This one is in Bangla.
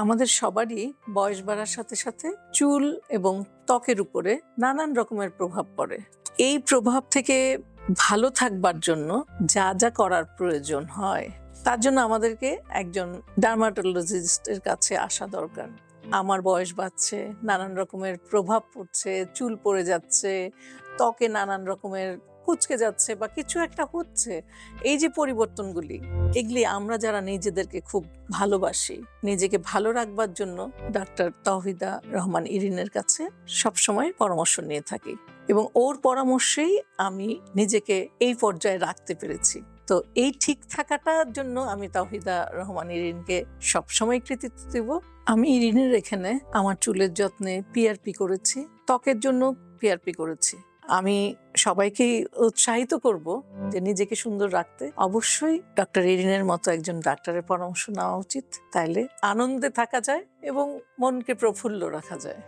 আমাদের সবারই বয়স বাড়ার সাথে সাথে চুল এবং ত্বকের উপরে নানান রকমের প্রভাব পড়ে। এই প্রভাব থেকে ভালো থাকবার জন্য যা যা করার প্রয়োজন হয়, তার জন্য আমাদেরকে একজন ডার্মাটোলজিস্টের কাছে আসা দরকার। আমার বয়স বাড়ছে, নানান রকমের প্রভাব পড়ছে, চুল পড়ে যাচ্ছে, ত্বকে নানান রকমের কুচকে যাচ্ছে বা কিছু একটা হচ্ছে, এই যে পরিবর্তনগুলি, এগুলি আমরা যারা নিজেদেরকে খুব ভালোবাসি, নিজেকে ভালো রাখবার জন্য ডাক্তার তহিদা রহমান ইরিনের কাছে সবসময় পরামর্শ নিয়ে থাকি এবং ওর পরামর্শেই আমি নিজেকে এই পর্যায়ে রাখতে পেরেছি। তো এই ঠিক থাকাটার জন্য আমি তাহিদা রহমান ইরিনকে সবসময় কৃতিত্ব দেব। আমি ইরিনের এখানে আমার চুলের যত্নে পিআরপি করেছি, ত্বকের জন্য পিআরপি করেছি। আমি সবাইকেই উৎসাহিত করব যে নিজেকে সুন্দর রাখতে। অবশ্যই ডক্টর এরিনের মতো একজন ডাক্তারের পরামর্শ নেওয়া উচিত। তাইলে আনন্দে থাকা যায় এবং মনকে প্রফুল্ল রাখা যায়।